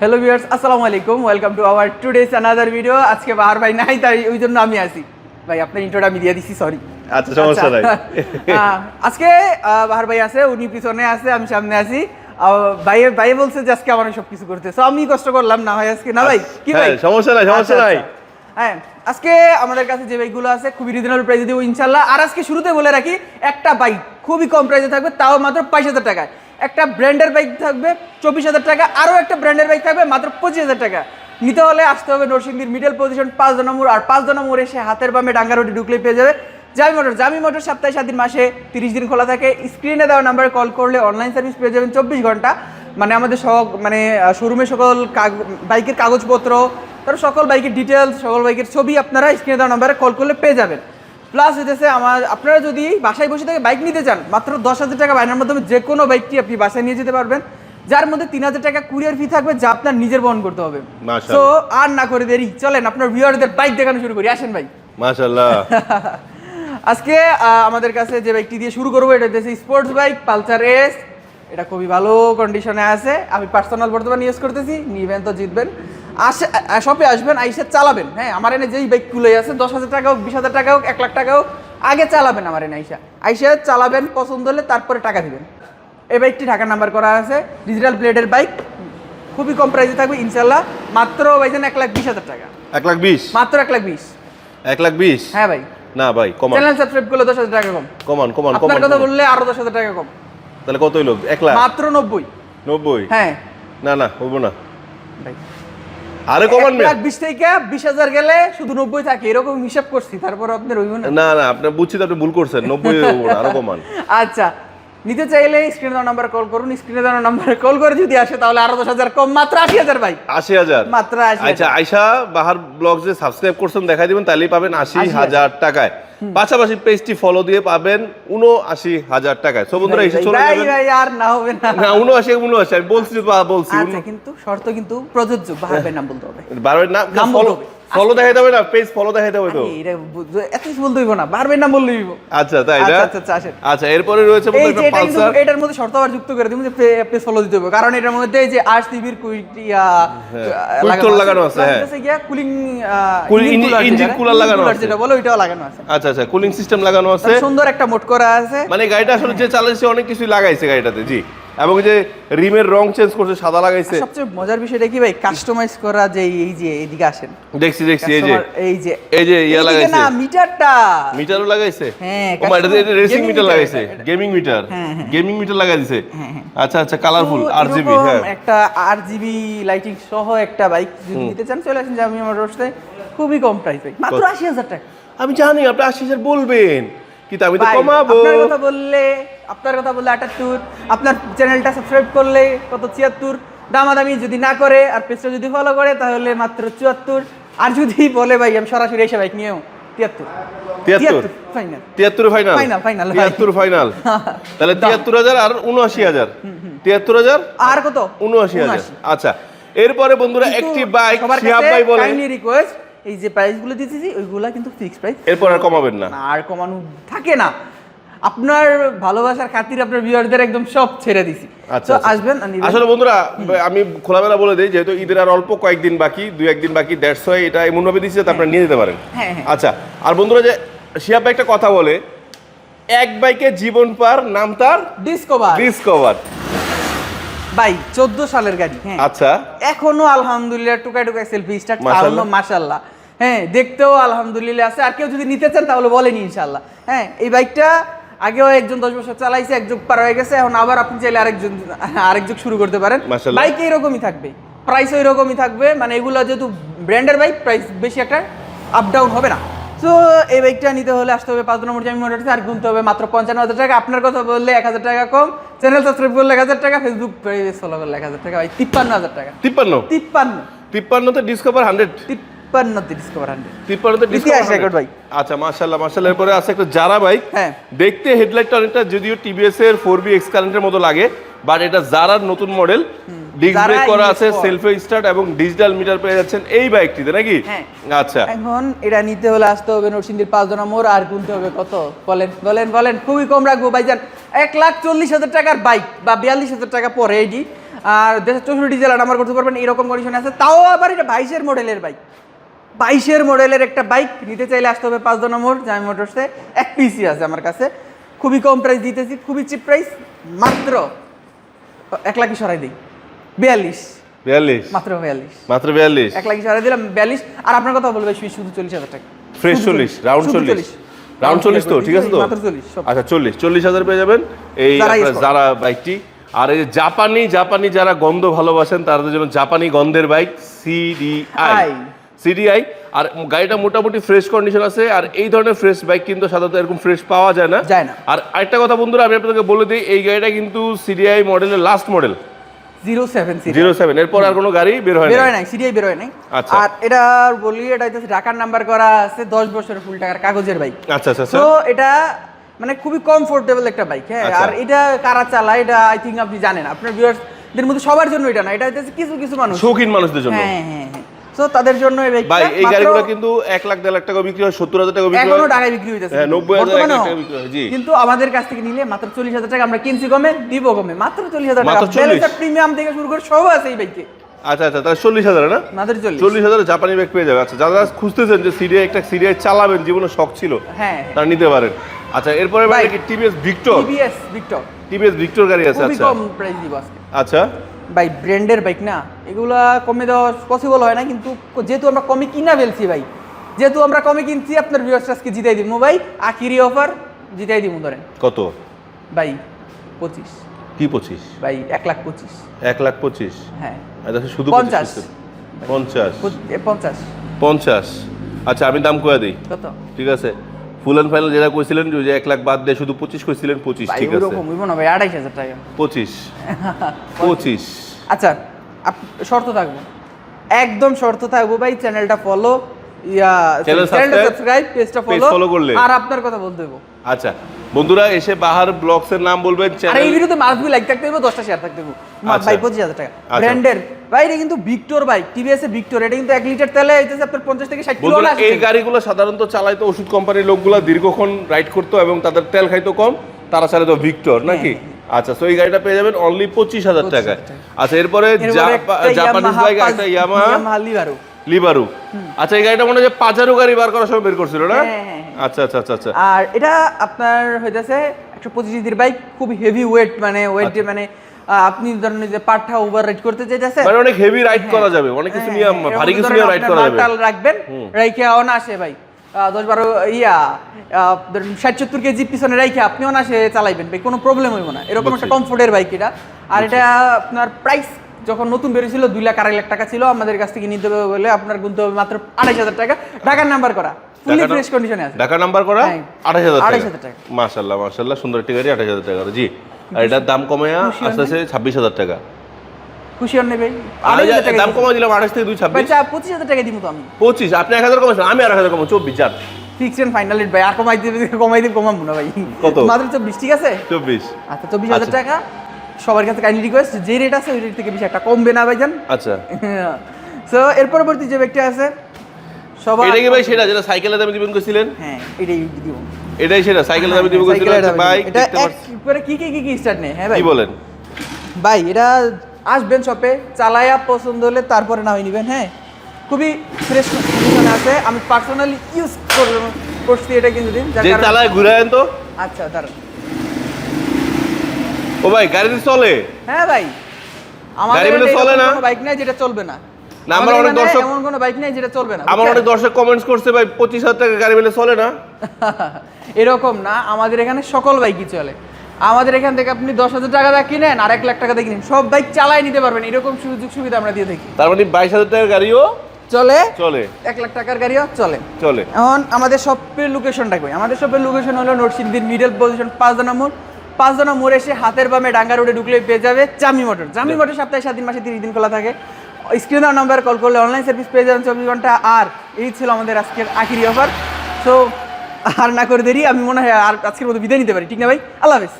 Hello viewers আসসালামু আলাইকুম welcome to our today's another video আজকে বাহার ভাই নাই তাই ওই জন্য আমি আসি ভাই আপনার ইন্ট্রোটা আমি দিয়ে দিছি সরি আচ্ছা সমস্যা নাই। আজকে বাহার ভাই আছে উনি পিছনে আছে আমি সামনে আছি। ভাই ভাই বলছে যে আজকে আমার সব কিছু করতে। সো আমি কষ্ট করলাম না ভাই আজকে না ভাই? কি ভাই? হ্যাঁ, সমস্যা নাই, সমস্যা আচ্ছা, নাই। আচ্ছা। হ্যাঁ আজকে আমাদের কাছে যে বাইকগুলো আছে খুবই রিজনেবল প্রাইসে দেবো ইনশাল্লাহ। আর আজকে শুরুতে বলে রাখি একটা বাইক খুবই কম প্রাইসে থাকবে তাও মাত্র বাইশ হাজার টাকায়। একটা ব্র্যান্ডের বাইক থাকবে, চব্বিশ হাজার টাকা, আরও একটা ব্র্যান্ডের বাইক থাকবে, মাত্র পঁচিশ হাজার টাকা। নিতে হলে আসতে হবে নরসিংদীর মিডল পজিশন পাঁচ নম্বর আর পাঁচ নম্বর এসে হাতের বামে ডাঙ্গা রোডে ঢুকলে পেয়ে যাবে। জামি মোটর জামি মোটর সপ্তাহে সাত দিন মাসে তিরিশ দিন খোলা থাকে। স্ক্রিনে দেওয়া নাম্বারে কল করলে অনলাইন সার্ভিস পেয়ে যাবেন চব্বিশ ঘণ্টা। মানে আমাদের সব মানে শোরুমে সকল বাইকের কাগজপত্র, তারপর সকল বাইকের ডিটেলস সকল বাইকের ছবি আপনারা স্ক্রিনে দেওয়া নাম্বারে কল করলে পেয়ে যাবেন। প্লাস হচ্ছে আমার আপনারা যদি বাসায় বসে থেকে বাইক নিতে চান মাত্র দশ হাজার টাকা বাইনার মাধ্যমে যে কোনো বাইকটি আপনি বাসায় নিয়ে যেতে পারবেন। যার মধ্যে তিন হাজার টাকা কুরিয়ার ফি থাকবে যা আপনার নিজের বহন করতে হবে। তো আর না করে দেরি। চলেন আপনার ভিউয়ারদের বাইক দেখানো শুরু করি। আসেন ভাই। মাশাল্লাহ আজকে আমাদের কাছে যে বাইকটি দিয়ে শুরু করব এটা হচ্ছে স্পোর্টস বাইক পালসার এস এটা খুবই ভালো কন্ডিশনে আছে। আমি পার্সোনাল বর্তমানে ইউজ করতেছি নিবেন তো জিতবেন। আসে শপে আসবেন আইসে চালাবেন। হ্যাঁ আমার এনে যেই বাইকগুলো আছে দশ হাজার টাকা হোক বিশ হাজার টাকা হোক এক লাখ টাকা হোক আগে চালাবেন আমার এনে আইসা। আইসে চালাবেন পছন্দ হলে তারপরে টাকা দিবেন। এই বাইকটি ঢাকা নাম্বার করা আছে ডিজিটাল প্লেটের বাইক খুবই কম প্রাইসে থাকবে ইনশাল্লাহ মাত্র ভাইজান এক লাখ বিশ হাজার টাকা। এক লাখ বিশ? মাত্র এক লাখ বিশ। এক লাখ বিশ? হ্যাঁ ভাই। না ভাই কমান। চ্যানেল সাবস্ক্রাইব করলে দশ হাজার টাকা কম। কমান কমান আপনার কথা বললে আরও দশ হাজার টাকা কম। তাহলে কত হইল? এক লাখ? মাত্র নব্বই। নব্বই? হ্যাঁ। না না হইব না। আরে কমান লাখ বিশ থেকে বিশ হাজার গেলে শুধু নব্বই থাকে এরকম হিসাব করছি তারপর আপনার হইব না। না না আপনি বুঝছি তো আপনি ভুল করছেন নব্বই আরও কমান। আচ্ছা নিতে চাইলে স্ক্রিনে দেওয়া নাম্বার কল করুন স্ক্রিনে দেওয়া নাম্বারে কল করে যদি আসে তাহলে আরও দশ হাজার কম। মাত্র আশি হাজার ভাই। আশি হাজার। মাত্র আশি আচ্ছা। আয়সা বাহার ব্লগ যে সাবস্ক্রাইব করছেন দেখাই দিবেন তাহলেই পাবেন আশি হাজার। টাকায়। পাশাপাশি পেজটি ফলো দিয়ে পাবেন উনআশি হাজার টাকায়। সো বন্ধুরা এসে চলে যাবেন। ভাই, আর না হবে না। না উনআশি উনআশি আমি বলছি বা- বলছি আচ্ছা কিন্তু শর্ত কিন্তু প্রযোজ্য ভাবের নাম বলতে হবে না নাম ফলো। ফলো দেখাইতে হবে না পেজ ফলো দেখাইতে হবে তো। এটা এত কিছু বলতে হইব না বারবার নাম বললে হইব। আচ্ছা তাই না? আচ্ছা, আচ্ছা, আচ্ছা, আসেন। আচ্ছা এরপরে রয়েছে এই যে একটা পালসার। এটার মধ্যে শর্ত আবার যুক্ত করে দিব যে পেজ ফলো দিতে হবে কারণ এটার মধ্যে এই যে আর সিবির কুইটিয়া quick লাগানো আছে, হ্যাঁ। গিয়া কুলিং engine cooler লাগানো আছে। যেটা বলো ওইটাও লাগানো আছে। আচ্ছা আচ্ছা কুলিং সিস্টেম লাগানো আছে। সুন্দর একটা মোট করা আছে। মানে গাড়িটা আসলে যে চালাইছে অনেক কিছুই লাগাইছে গাড়িটাতে জি। এবং যে রিমের রং চেঞ্জ করছে সাদা লাগাইছে। সবচেয়ে মজার বিষয়টা কি ভাই? কাস্টমাইজ করা যে এই যে এদিকে আসেন। দেখছি দেখছি এই যে। এই যে। এই যে ইয়া লাগাইছে না মিটারটা। মিটারও লাগাইছে? হ্যাঁ, ও এটা customer- রেসিং মিটার লাগাইছে। এটা, এটা। গেমিং মিটার হ্যাঁ, হ্যাঁ। গেমিং মিটার লাগাই দিছে। হ্যাঁ, হ্যাঁ। আচ্ছা আচ্ছা কালারফুল তো আর জিবি হ্যাঁ। একটা আর জিবি লাইটিং সহ একটা বাইক যদি নিতে চান চলে আসেন জামি মোটরসে খুবই কম প্রাইস ভাই মাত্র কত? আশি হাজার টাকা। আমি জানি আপনি আশি হাজার বলবেন। কিন্তু আমি তো কমাবো। আপনার কথা বললে আপনার কথা বললে আটাত্তর আপনার চ্যানেলটা সাবস্ক্রাইব করলে কত ছিয়াত্তর। দামাদামি যদি না করে আর পেজটা যদি ফলো করে তাহলে মাত্র চুয়াত্তর। আর যদি বলে ভাই আমি সরাসরি এসে বাইক নিয়েও তিয়াত্তর। তিয়াত্তর? ফাইনাল ফাইনাল Final, final, ভাই। তিয়াত্তর ফাইনাল তাহলে তিয়াত্তর হাজার আর উনআশি হাজার। তিয়াত্তর হাজার? আর কত? উনআশি হাজার। আচ্ছা এরপরে বন্ধুরা একটি বাইক শিহাব ভাই বলে রিকোয়েস্ট এই যে প্রাইসগুলো দিতেছি ওইগুলা কিন্তু ফিক্স প্রাইস এরপর আর কমাবেন না আর কমানো থাকে না। আপনার ভালোবাসার খাতির আপনার ভিউয়ারদের একদম সব ছেড়ে দিছি। আচ্ছা আচ্ছা। আসবেন আসলে বন্ধুরা আমি খোলামেলা বলে দিই যেহেতু ঈদের আর অল্প কয়েকদিন বাকি দুই একদিন বাকি দেড়শো এটা দিচ্ছে যাতে আপনারা নিয়ে যেতে পারেন। হ্যাঁ, হ্যাঁ। আচ্ছা আর বন্ধুরা যে শিয়াব একটা কথা বলে এক বাইকে জীবন পার নাম তার ডিসকভার ডিসকভার ভাই চোদ্দ সালের গাড়ি হ্যাঁ। আচ্ছা। এখনও আলহামদুলিল্লাহ টুকাই টুকাই সেলফি স্টার্ট মাশাআল্লাহ। মাশাল্লাহ হ্যাঁ দেখতেও আলহামদুলিল্লাহ আছে। আর কেউ যদি নিতে চান তাহলে বলেনি ইনশাল্লাহ হ্যাঁ এই বাইকটা আগেও একজন দশ বছর চালাইছে এক যুগ পার হয়ে গেছে এখন আবার আপনি চাইলে আরেকজন আরেক যুগ শুরু করতে পারেন। বাইক এরকমই থাকবে প্রাইস এরকমই থাকবে মানে এগুলো যেহেতু ব্র্যান্ডের বাইক প্রাইস বেশি একটা আপ ডাউন হবে না। তো এই বাইকটা নিতে হলে আসতে হবে পাঁচ নম্বর জামি মোটরসে আর গুনতে হবে মাত্র পঞ্চান্ন হাজার টাকা। আপনার কথা বললে এক হাজার টাকা কম চ্যানেল সাবস্ক্রাইব করলে এক হাজার টাকা ফেসবুক পেজ ফলো করলে এক হাজার টাকা ভাই তিপ্পান্ন হাজার টাকা। তিপ্পান্ন? তিপ্পান্ন। তিপ্পান্নতে ডিসকভার হান্ড্রেড ডিসকভার ডিসকভার ভাই। আচ্ছা মাশাআল্লাহ মাশাআল্লাহ এরপরে আছে একটা জারা বাইক হ্যাঁ। দেখতে হেডলাইটটা অনেকটা যদিও টিভিএস এর এক্স কারেন্টের মতো লাগে বাট এটা জারার নতুন মডেল ডিস্ক Zara ব্রেক করা আছে। স্টার্ট এবং ডিজিটাল মিটার পেয়ে যাচ্ছেন এই বাইকটিতে নাকি? হ্যাঁ। আচ্ছা। এখন এটা নিতে হলে আসতে হবে নরসিংদীর মোড় আর গুনতে হবে কত? বলেন বলেন বলেন খুবই কম রাখব ভাইজান। এক লাখ চল্লিশ হাজার টাকার বাইক বা বিয়াল্লিশ হাজার টাকা পরে এটি। আর দেশের চৌষট্টি জেলা নাম্বার করতে পারবেন এরকম কন্ডিশন আছে। তাও আবার এটা বাইশের মডেলের বাইক বাইশের মডেলের একটা বাইক নিতে চাইলে আসতে হবে পাঁচ নম্বর জামি মোটরসে এক পিসি আছে আমার কাছে। খুবই কম প্রাইস দিতেছি খুবই চিপ প্রাইস মাত্র এক লাখই সরাই দিই। বিয়াল্লিশ। বিয়াল্লিশ? মাত্র বিয়াল্লিশ। মাত্র বিয়াল্লিশ? এক লাখই সরাই দিলাম বিয়াল্লিশ। আর আপনার কথা বলবে শুধু চল্লিশ হাজার টাকা। ফ্রেশ চল্লিশ রাউন্ড চল্লিশ। রাউন্ড চল্লিশ তো ঠিক আছে তো? আচ্ছা চল্লিশ চল্লিশ হাজার পেয়ে যাবেন। এই। যারা বাইকটি আর এই জাপানি জাপানি যারা গন্ধ ভালোবাসেন তাদের জন্য জাপানি গন্ধের বাইক সিডিআই আই। সিডিআই আর গাড়িটা মোটামুটি ফ্রেশ কন্ডিশন আছে আর এই ধরনের ফ্রেশ বাইক কিন্তু সাধারণত এরকম ফ্রেশ পাওয়া যায় না। যায় না। আর আরেকটা কথা বন্ধুরা আমি আপনাদেরকে বলে দিই এই গাড়িটা কিন্তু সিডিআই মডেলের last model zero seven zero seven এরপর আর কোনো গাড়ি বের হয় বের নাই আচ্ছা। আর এটা বলি নাম্বার করা আছে দশ বছরের ফুল টাকার কাগজের বাইক আচ্ছা আচ্ছা তো এটা মানে খুবই কমফোর্টেবল একটা বাইক হ্যাঁ। আর এটা কারা চালায় এটা আই থিঙ্ক আপনি জানেন। আপনার ভিউয়ার্সদের মধ্যে সবার জন্য এটা না এটা হচ্ছে কিছু কিছু মানুষ। শৌখিন মানুষদের জন্য। হ্যাঁ হ্যাঁ হ্যাঁ। তো তাদের জন্য এই ভাই এই গাড়িগুলো কিন্তু এক লাখ দেড় লাখ টাকা বিক্রি হয় সত্তর হাজার টাকা বিক্রি এখনও হয়। টাকায় বিক্রি হইতেছে। হ্যাঁ, 90,000 এক লাখ বর্তমানেও। টাকা বিক্রি হয়, জি। কিন্তু আমাদের কাছ থেকে নিলে মাত্র চল্লিশ হাজার টাকা আমরা কিনছি কমে দিব কমে মাত্র চল্লিশ হাজার টাকা। মাত্র 40? প্রিমিয়াম থেকে শুরু করে সব আছে এই বাইকে আচ্ছা আচ্ছা তাহলে চল্লিশ হাজার না? চল্লিশ। হাজার জাপানি ব্যাগ পেয়ে যাবে। আচ্ছা যারা খুঁজতেছেন যে একটা চালাবেন জীবনে শখ ছিল হ্যাঁ। তারা নিতে পারেন। আচ্ছা এরপরে TVS Victor TVS Victor TVS Victor গাড়ি আছে আচ্ছা। আচ্ছা। ভাই ব্র্যান্ডের বাইক না এগুলা কমে দেওয়া পসিবল হয় না কিন্তু যেহেতু আমরা কমে কিনা ফেলছি ভাই যেহেতু আমরা কমে কিনছি আপনার ভিউয়ার্স আজকে জিতাই দিব ভাই আখিরি অফার জিতাই দিব ধরেন। কত? ভাই পঁচিশ। কি পঁচিশ? ভাই এক লাখ পঁচিশ। এক লাখ পঁচিশ? হ্যাঁ। আচ্ছা শুধু পঞ্চাশ। পঞ্চাশ। পঞ্চাশ। পঞ্চাশ। আচ্ছা আমি দাম কয়ে দিই। কত? ঠিক আছে? ফুল অ্যান্ড ফাইনাল যেটা কইছিলেন যে এক লাখ বাদ দিয়ে শুধু পঁচিশ কইছিলেন পঁচিশ ঠিক আছে। ওরকম হইব না ভাই আড়াইশ হাজার টাকা। পঁচিশ পঁচিশ। আচ্ছা শর্ত থাকব। একদম শর্ত থাকব ভাই চ্যানেলটা ফলো ইয়া Channel সাবস্ক্রাইব পেজটা page ফলো করলে। আর আপনার কথা বলতে দেবো আচ্ছা বন্ধুরা এসে বাহার ব্লগস এর নাম বলবেন আর এই চ্যানেল ভিডিওতে মাসবি লাইক থাকতে হবে দশটা শেয়ার থাকতে হবে। ভাই পঁচিশ হাজার টাকা। ব্র্যান্ডের ভাই এটা কিন্তু ভিক্টর বাইক টিভিএস এ ভিক্টর এটা কিন্তু এক লিটার তেলে হইতেছে আপনার পঞ্চাশ থেকে ষাট কিলো আসে। এই গাড়িগুলো সাধারণত চালাইতো ওষুধ কোম্পানির লোকগুলো দীর্ঘক্ষণ রাইড করতো এবং তাদের তেল খাইতো কম তারা চালাইতো ভিক্টর নাকি? আচ্ছা তো এই গাড়িটা পেয়ে যাবেন অনলি পঁচিশ হাজার টাকায়। আচ্ছা এরপরে জাপানিজ বাইক একটা ইয়ামা লিভারো লিবারু আচ্ছা এই গাড়িটা মনে হয় যে পাজারো গাড়ি বার করার সময় বের করছিল না? হ্যাঁ, হ্যাঁ, হ্যাঁ। আচ্ছা আচ্ছা আচ্ছা আচ্ছা। আর এটা আপনার হইতেছে একশো পঁচিশ দির বাইক খুব হেভি ওয়েট মানে ওয়েট আচ্ছা। মানে আপনি ধরেন যে পাঠা ওভার রাইড করতে চাইতেছে মানে অনেক হেভি রাইড করা যাবে অনেক কিছু নিয়ে ভারী কিছু নিয়ে রাইড করা যাবে। মালটাল রাখবেন রাইখে অনাসে ভাই। দশ বারো ইয়া ষাট সত্তর কেজি পিছনে রাইখে আপনি অনাসে চালাইবেন ভাই কোনো প্রবলেম হইব না। এরকম একটা। কমফোর্টের বাইক এটা। আর এটা আপনার প্রাইস যখন নতুন বেরিয়েছিল দুই লাখ আড়াই লাখ টাকা ছিল আমাদের কাছ থেকে নিতে হবে বলে আপনার গুনতে হবে মাত্র আড়াইশ হাজার টাকা। ঢাকার নাম্বার করা। ফুলি ফ্রেশ কন্ডিশনে আছে। ঢাকা নাম্বার করা? হ্যাঁ, হাজার 28,000 টাকা। টাকা। মাশাল্লাহ মাশাল্লাহ সুন্দর একটি গাড়ি হাজার টাকা জি। আর এটার দাম কমায়া আস্তে আস্তে ছাব্বিশ হাজার টাকা। দাম দিলাম থেকে দুই ছাব্বিশ। পঁচিশ হাজার টাকা দিব তো আমি। পঁচিশ আপনি এক হাজার আমি আর এক হাজার কমাবো চব্বিশ চার ফিক্স এন্ড ফাইনাল রেট ভাই আর কমাই দিবে কমাই দিবে কমাবো না ভাই। কত? মাত্র চব্বিশ ঠিক আছে? চব্বিশ। আচ্ছা চব্বিশ হাজার আচ্ছা। টাকা। সবার কাছে কাইন্ডলি রিকোয়েস্ট যে রেট আছে ওই রেট থেকে বেশি একটা কমবে না ভাইজান। আচ্ছা। সো এর পরবর্তী যে ব্যক্তি আছে সবার এটা কি ভাই সেটা যেটা সাইকেলের দামে দিবেন কইছিলেন হ্যাঁ এটাই দিব। এটাই সেটা সাইকেলের দামে দিবেন কইছিলেন বাইক এটা একবারে কি কি কি কি স্টার্ট নেই হ্যাঁ ভাই। কি বলেন? ভাই এটা আসবেন শপে চালায়া পছন্দ হলে তারপরে না হয় নিবেন হ্যাঁ। খুবই ফ্রেশ কন্ডিশনে আছে। আমি পার্সোনালি ইউজ করছি এটা কিছুদিন দিন যে চালায় ঘুরে আনেন তো। আচ্ছা দাঁড়ান। ও ভাই গাড়ি চলে। হ্যাঁ ভাই। গাড়ি বলে চলে না? কোনো বাইক নাই যেটা চলবে না। না, আমার আমাদের অনেক দর্শক- এমন কোনো বাইক নাই যেটা চলবে না আমার? অনেক দর্শক কমেন্টস করছে ভাই পঁচিশ হাজার টাকা গাড়ি পেলে চলে না? এরকম না আমাদের এখানে সকল বাইকই চলে। আমাদের এখান থেকে আপনি দশ হাজার টাকা দিয়ে কিনেন আর এক লাখ টাকা দিয়ে কিনেন সব বাইক চালাই নিতে পারবেন এরকম সুযোগ সুবিধা আমরা দিয়ে থাকি। তার মানে বাইশ হাজার টাকার গাড়িও চলে? চলে। এক লাখ টাকার গাড়িও চলে। চলে। এখন আমাদের শপের লোকেশনটা কই? আমাদের শপের লোকেশন হলো নরসিংদীর মিডল পজিশন পাঁচ জনা মোড় পাঁচ জনা মোড় এসে হাতের বামে ডাঙ্গা রোডে ঢুকলে পেয়ে যাবে জামি মোটর। জামি মোটর সপ্তাহে সাত দিন মাসে তিরিশ দিন খোলা থাকে। স্ক্রিন দেওয়ার নাম্বার কল করলে অনলাইন সার্ভিস পেয়ে যাবেন চব্বিশ ঘণ্টা। আর এই ছিল আমাদের আজকের আখিরি অফার সো আর না করে দেরি আমি মনে হয় আর আজকের মতো বিদায় নিতে পারি। ঠিক না ভাই? আল্লাহ হাফেজ।